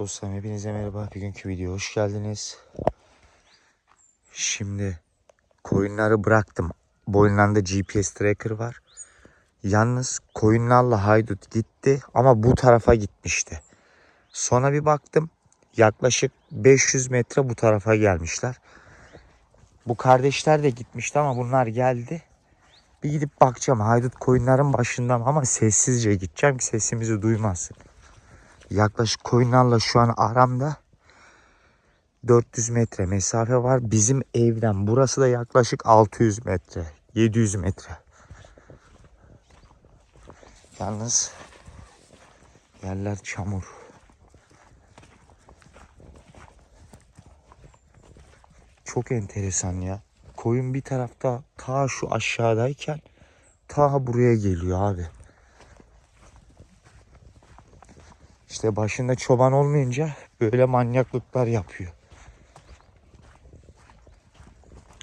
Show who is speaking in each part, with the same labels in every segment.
Speaker 1: Dostlarım hepinize merhaba. Bugünkü videoya hoş geldiniz. Şimdi koyunları bıraktım. Boynlarında GPS tracker var. Yalnız koyunlarla haydut gitti ama bu tarafa gitmişti. Sonra bir baktım yaklaşık 500 metre bu tarafa gelmişler. Bu kardeşler de gitmişti ama bunlar geldi. Bir gidip bakacağım haydut koyunların başından ama sessizce gideceğim ki sesimizi duymasın. Yaklaşık koyunlarla şu an aramda 400 metre mesafe var. Bizim evden burası da yaklaşık 600 metre, 700 metre. Yalnız yerler çamur. Çok enteresan ya. Koyun bir tarafta ta şu aşağıdayken ta buraya geliyor abi. İşte başında çoban olmayınca böyle manyaklıklar yapıyor.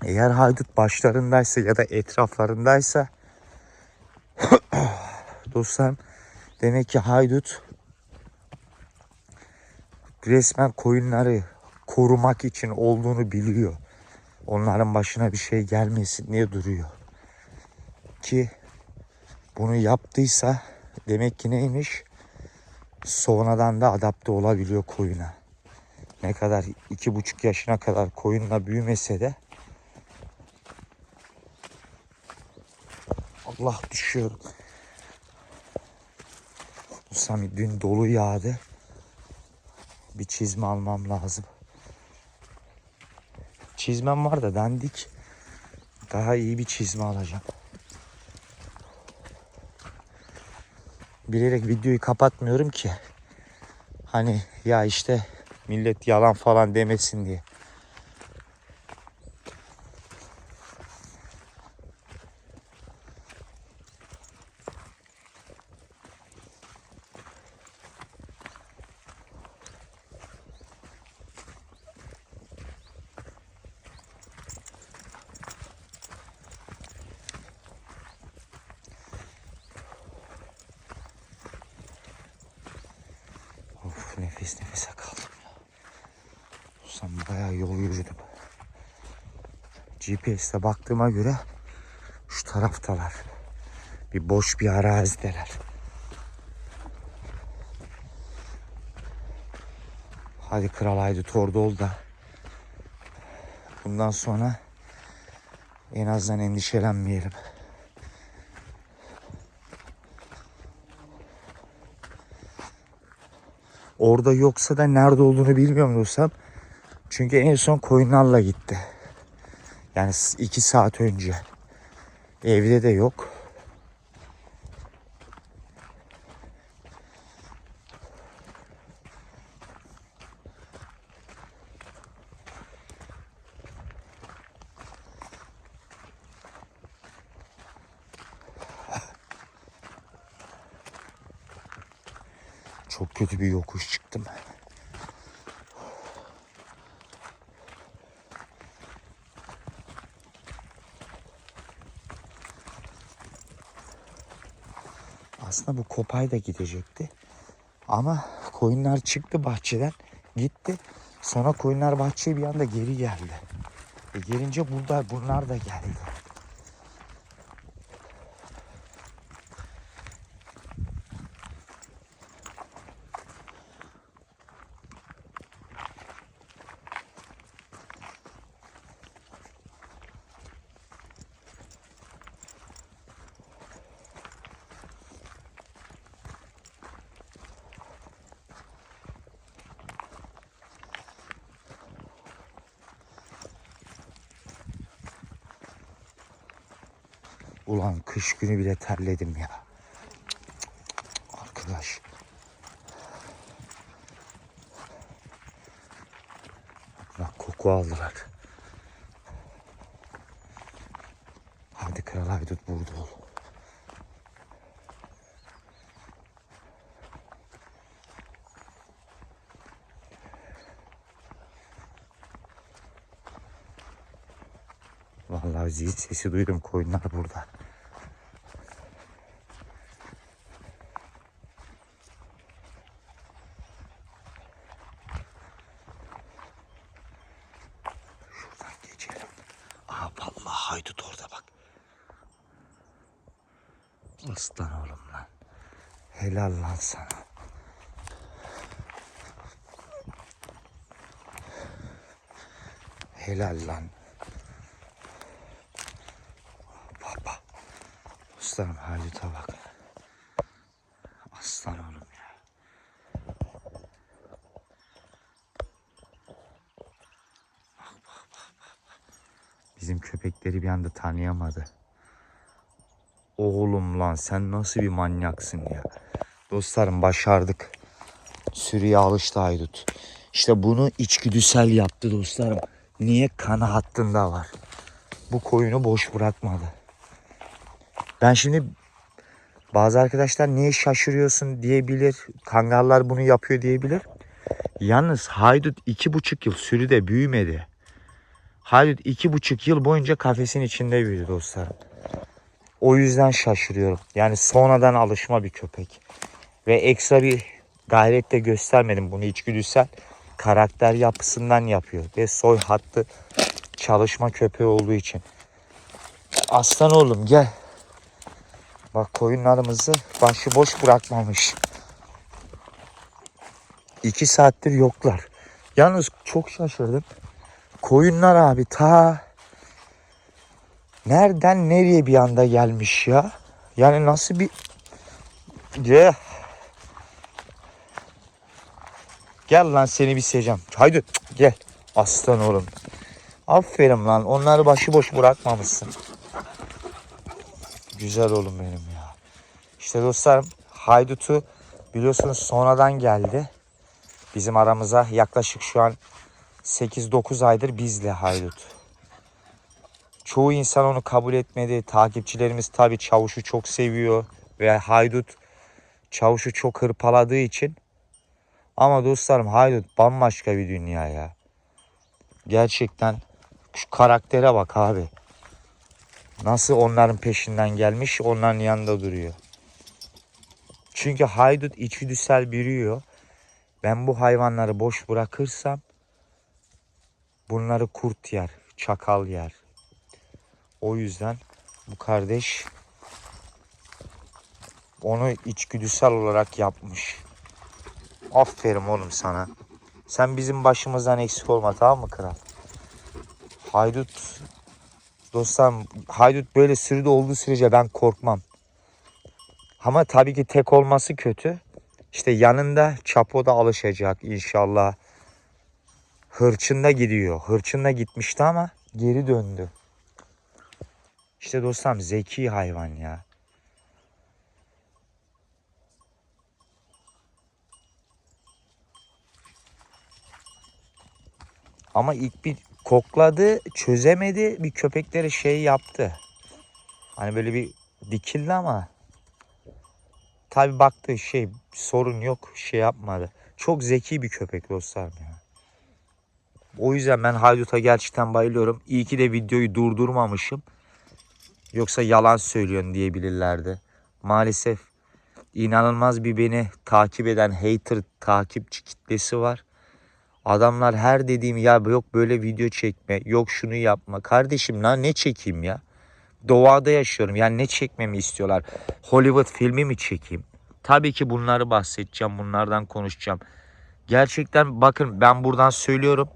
Speaker 1: Eğer haydut başlarındaysa ya da etraflarındaysa dostlarım demek ki haydut resmen koyunları korumak için olduğunu biliyor. Onların başına bir şey gelmesin diye duruyor. Ki bunu yaptıysa demek ki neymiş? Sonradan da adapte olabiliyor koyuna. Ne kadar iki buçuk yaşına kadar koyunla büyümese de Allah düşüyorum. Sami dün dolu yağdı. Bir çizme almam lazım. Çizmem var da dandik. Daha iyi bir çizme alacağım. Bilerek videoyu kapatmıyorum ki. Hani ya işte millet yalan falan demesin diye. Nefes nefese kaldım ya. Sen bayağı yol yürüdüm. GPS'te baktığıma göre şu taraftalar. Bir boş bir arazideler. Hadi kral haydi torda ol da. Bundan sonra en azından endişelenmeyelim. Orada yoksa da nerede olduğunu bilmiyorum dostum. Çünkü en son koyunlarla gitti. Yani iki saat önce. Evde de yok. Çok kötü bir yokuş çıktım. Aslında bu kopay da gidecekti. Ama koyunlar çıktı bahçeden gitti. Sonra koyunlar bahçeye bir anda geri geldi. E gelince burada bunlar da geldi. Ulan kış günü bile terledim ya. Arkadaş. Bak koku aldılar. Hadi kral haydut burada ol. Vallahi zil sesi duydum koyunlar burada. Şuradan geçelim. Aa vallahi haydut orada bak. Aslan oğlum lan. Helal lan sana. Helal lan. Aslanım Halit'e bak. Aslan oğlum ya. Bak, bak, bak, bak. Bizim köpekleri bir anda tanıyamadı. Oğlum lan sen nasıl bir manyaksın ya. Dostlarım başardık. Sürüye alıştı haydut. İşte bunu içgüdüsel yaptı dostlarım. Niye kanı hattında var. Bu koyunu boş bırakmadı. Ben şimdi bazı arkadaşlar niye şaşırıyorsun diyebilir. Kangallar bunu yapıyor diyebilir. Yalnız haydut iki buçuk yıl sürüde büyümedi. Haydut iki buçuk yıl boyunca kafesin içinde büyüdü dostlarım. O yüzden şaşırıyorum. Yani sonradan alışma bir köpek. Ve ekstra bir gayret de göstermedim bunu içgüdüsel. Karakter yapısından yapıyor. Ve soy hattı çalışma köpeği olduğu için. Aslan oğlum gel. Bak koyunlarımızı başıboş bırakmamış. İki saattir yoklar. Yalnız çok şaşırdım. Koyunlar abi ta nereden nereye bir anda gelmiş ya? Yani nasıl bir Gel. Gel lan seni bir seveceğim. Haydi gel. Aslan oğlum. Aferin lan. Onları başıboş bırakmamışsın. Güzel oğlum benim ya. İşte dostlarım Haydut'u biliyorsunuz sonradan geldi. Bizim aramıza yaklaşık şu an 8-9 aydır bizle Haydut. Çoğu insan onu kabul etmedi. Takipçilerimiz tabii Çavuş'u çok seviyor. Ve Haydut Çavuş'u çok hırpaladığı için. Ama dostlarım Haydut bambaşka bir dünya ya. Gerçekten şu karaktere bak abi. Nasıl onların peşinden gelmiş onların yanında duruyor. Çünkü haydut içgüdüsel biriyor. Ben bu hayvanları boş bırakırsam bunları kurt yer, çakal yer. O yüzden bu kardeş onu içgüdüsel olarak yapmış. Aferin oğlum sana. Sen bizim başımızdan eksik olma tamam mı kral? Haydut dostlarım haydut böyle sürüde olduğu sürece ben korkmam. Ama tabii ki tek olması kötü. İşte yanında Çapo da alışacak inşallah. Hırçında gidiyor. Hırçında gitmişti ama geri döndü. İşte dostlarım zeki hayvan ya. Ama ilk bir kokladı, çözemedi. Bir köpekleri şey yaptı. Hani böyle bir dikildi ama tabi baktığı şey sorun yok şey yapmadı. Çok zeki bir köpek dostlarım ya. O yüzden ben Haydut'a gerçekten bayılıyorum. İyi ki de videoyu durdurmamışım. Yoksa yalan söylüyorsun diyebilirlerdi. Maalesef inanılmaz bir beni takip eden hater takipçi kitlesi var. Adamlar her dediğim ya yok böyle video çekme, yok şunu yapma. Kardeşim lan ne çekeyim ya? Doğada yaşıyorum. Yani ne çekmemi istiyorlar? Hollywood filmi mi çekeyim? Tabii ki bunları bahsedeceğim. Bunlardan konuşacağım. Gerçekten bakın ben buradan söylüyorum.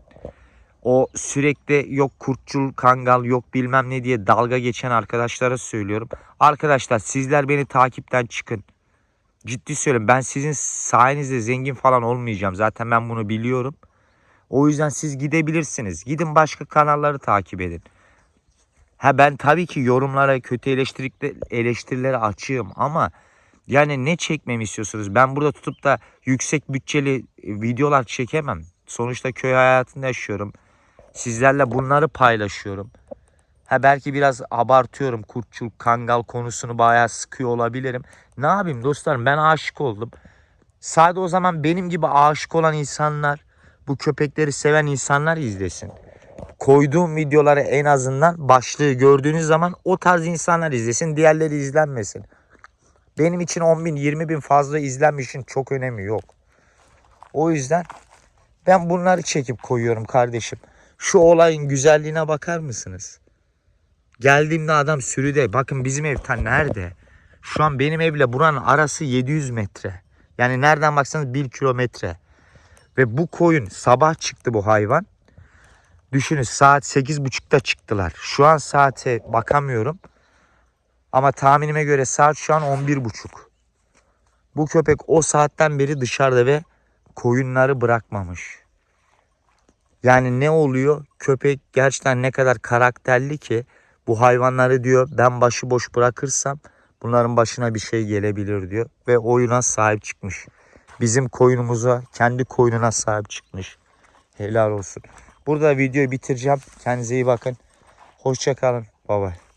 Speaker 1: O sürekli yok kurtçul kangal yok bilmem ne diye dalga geçen arkadaşlara söylüyorum. Arkadaşlar sizler beni takipten çıkın. Ciddi söylüyorum ben sizin sayenizde zengin falan olmayacağım. Zaten ben bunu biliyorum. O yüzden siz gidebilirsiniz. Gidin başka kanalları takip edin. Ha ben tabii ki yorumlara kötü eleştirilere açığım ama yani ne çekmemi istiyorsunuz? Ben burada tutup da yüksek bütçeli videolar çekemem. Sonuçta köy hayatında yaşıyorum. Sizlerle bunları paylaşıyorum. Ha belki biraz abartıyorum. Kurtçul, kangal konusunu bayağı sıkıyor olabilirim. Ne yapayım dostlarım ben aşık oldum. Sadece o zaman benim gibi aşık olan insanlar, bu köpekleri seven insanlar izlesin. Koyduğum videoları en azından başlığı gördüğünüz zaman o tarz insanlar izlesin. Diğerleri izlenmesin. Benim için 10 bin 20 bin fazla izlenmişin çok önemi yok. O yüzden ben bunları çekip koyuyorum kardeşim. Şu olayın güzelliğine bakar mısınız? Geldiğimde adam sürüde. Bakın bizim ev ta nerede? Şu an benim evle buranın arası 700 metre. Yani nereden baksanız 1 kilometre. Ve bu koyun sabah çıktı bu hayvan. Düşünün saat 8.30'da çıktılar. Şu an saate bakamıyorum. Ama tahminime göre saat şu an 11.30. Bu köpek o saatten beri dışarıda ve koyunları bırakmamış. Yani ne oluyor? Köpek gerçekten ne kadar karakterli ki bu hayvanları diyor ben başıboş bırakırsam bunların başına bir şey gelebilir diyor. Ve oyuna sahip çıkmış. Bizim koyunumuza, kendi koyununa sahip çıkmış. Helal olsun. Burada videoyu bitireceğim. Kendinize iyi bakın. Hoşça kalın. Bye bye.